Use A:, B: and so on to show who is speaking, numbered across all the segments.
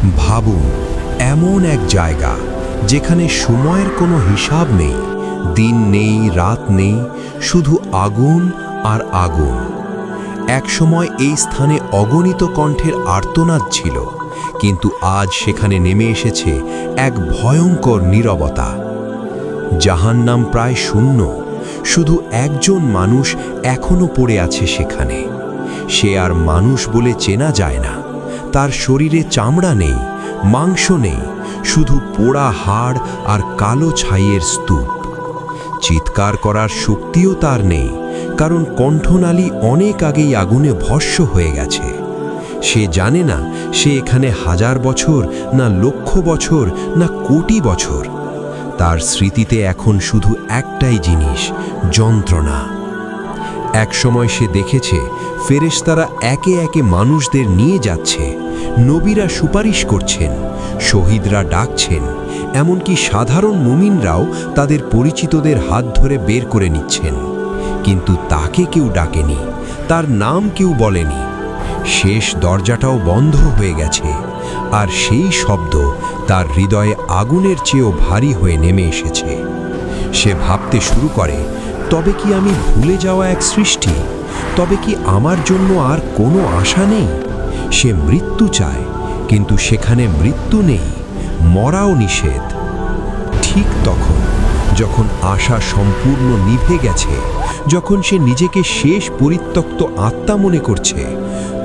A: ভাবুন, এমন এক জায়গা যেখানে সময়ের কোনো হিসাব নেই, দিন নেই, রাত নেই, শুধু আগুন আর আগুন। একসময় এই স্থানে অগণিত কণ্ঠের আর্তনাদ ছিল, কিন্তু আজ সেখানে নেমে এসেছে এক ভয়ঙ্কর নীরবতা। জাহান্নাম প্রায় শূন্য, শুধু একজন মানুষ এখনও পড়ে আছে সেখানে। সে আর মানুষ বলে চেনা যায় না। তার শরীরে চামড়া নেই, মাংস নেই, শুধু পোড়া হাড় আর কালো ছাইয়ের স্তূপ। চিৎকার করার শক্তিও তার নেই, কারণ কণ্ঠনালী অনেক আগেই আগুনে ভস্য হয়ে গেছে। সে জানে না সে এখানে হাজার বছর, না লক্ষ বছর, না কোটি বছর। তার স্মৃতিতে এখন শুধু একটাই জিনিস, যন্ত্রণা। একসময় সে দেখেছে, ফেরেশতারা একে একে মানুষদের নিয়ে যাচ্ছে নবীরা সুপারিশ করছেন, শহীদরা ডাকছেন, এমনকি সাধারণ মুমিনরাও তাদের পরিচিতদের হাত ধরে বের করে নিচ্ছেন। কিন্তু তাকে কেউ ডাকেনি, তার নাম কেউ বলেনি। শেষ দরজাটাও বন্ধ হয়ে গেছে, আর সেই শব্দ তার হৃদয়ে আগুনের চেয়েও ভারী হয়ে নেমে এসেছে। সে ভাবতে শুরু করে, তবে কি আমি ভুলে যাওয়া এক সৃষ্টি? তবে কি আমার জন্য আর কোনো আশা নেই? সে মৃত্যু চায়, কিন্তু সেখানে মৃত্যু নেই, মরাও নিষেধ। ঠিক তখন, যখন আশা সম্পূর্ণ নিভে গেছে, যখন সে নিজেকে শেষ পরিত্যক্ত আত্মা মনে করছে,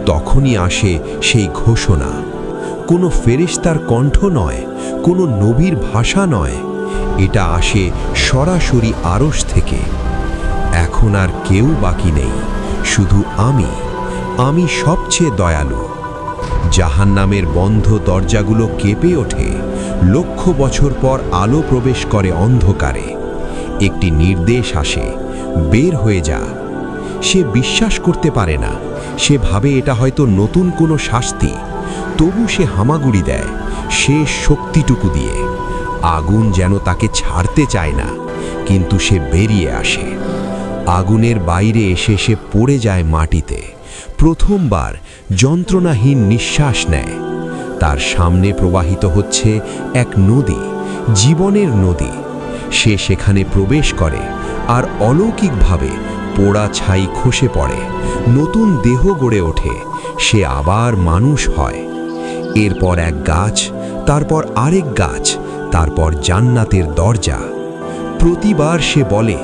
A: তখনই আসে সেই ঘোষণা। কোনো ফেরেশতার কণ্ঠ নয়, কোনো নবীর ভাষা নয়, এটা আসে সরাসরি আরশ থেকে। এখন আর কেউ বাকি নেই, শুধু আমি। আমি সবচেয়ে দয়ালু। জাহান্নামের বন্ধ দরজাগুলো কেঁপে ওঠে। লক্ষ বছর পর আলো প্রবেশ করে অন্ধকারে। একটি নির্দেশ আসে, বের হয়ে যা। সে বিশ্বাস করতে পারে না। সে ভাবে এটা হয়তো নতুন কোনো শাস্তি। তবু সে হামাগুড়ি দেয়, শেষ শক্তিটুকু দিয়ে। আগুন যেন তাকে ছাড়তে চায় না, কিন্তু সে বেরিয়ে আসে। আগুনের বাইরে এসে সে পড়ে যায় মাটিতে। প্রথমবার যন্ত্রণাহীন নিঃশ্বাস নেয়। তার সামনে প্রবাহিত হচ্ছে এক নদী, জীবনের নদী। সে সেখানে প্রবেশ করে আর অলৌকিকভাবে পোড়া ছাই খসে পড়ে। নতুন দেহ গড়ে ওঠে। সে আবার মানুষ হয়। এরপর এক গাছ, তারপর আরেক গাছ, তারপর জান্নাতের দরজা। প্রতিবার সে বলে,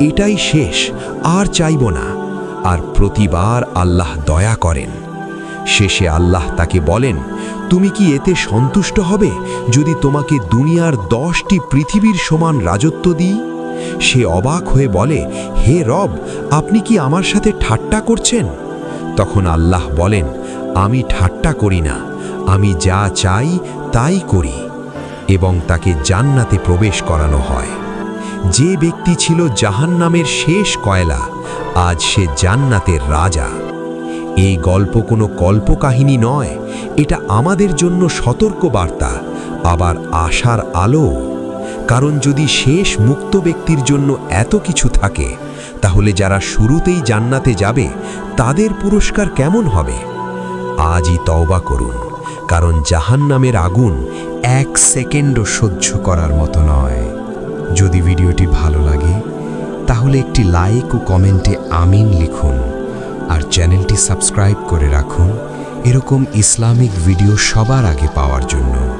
A: এটাই শেষ, আর চাইব না। আর প্রতিবার আল্লাহ দয়া করেন। শেষে আল্লাহ তাকে বলেন, তুমি কি এতে সন্তুষ্ট হবে যদি তোমাকে দুনিয়ার দশটি পৃথিবীর সমান রাজত্ব দিই? সে অবাক হয়ে বলে, হে রব, আপনি কি আমার সাথে ঠাট্টা করছেন? তখন আল্লাহ বলেন, আমি ঠাট্টা করি না, আমি যা চাই তাই করি। এবং তাকে জান্নাতে প্রবেশ করানো হয়। যে ব্যক্তি ছিল জাহান্নামের শেষ কয়লা আজ সে জান্নাতের রাজা। এই গল্প কোনো কল্পকাহিনী নয়, এটা আমাদের জন্য সতর্ক বার্তা আবার আশার আলো। কারণ যদি শেষ মুক্ত ব্যক্তির জন্য এত কিছু থাকে, তাহলে যারা শুরুতেই জান্নাতে যাবে, তাদের পুরস্কার কেমন হবে? আজই তওবা করুন, কারণ জাহান্নামের আগুন এক সেকেন্ডও সহ্য করার মতো নয়। যদি ভিডিওটি ভালো লাগে তাহলে একটি লাইক ও কমেন্টে আমিন লিখুন। আর চ্যানেলটি সাবস্ক্রাইব করে রাখুন। এরকম ইসলামিক ভিডিও সবার আগে পাওয়ার জন্য।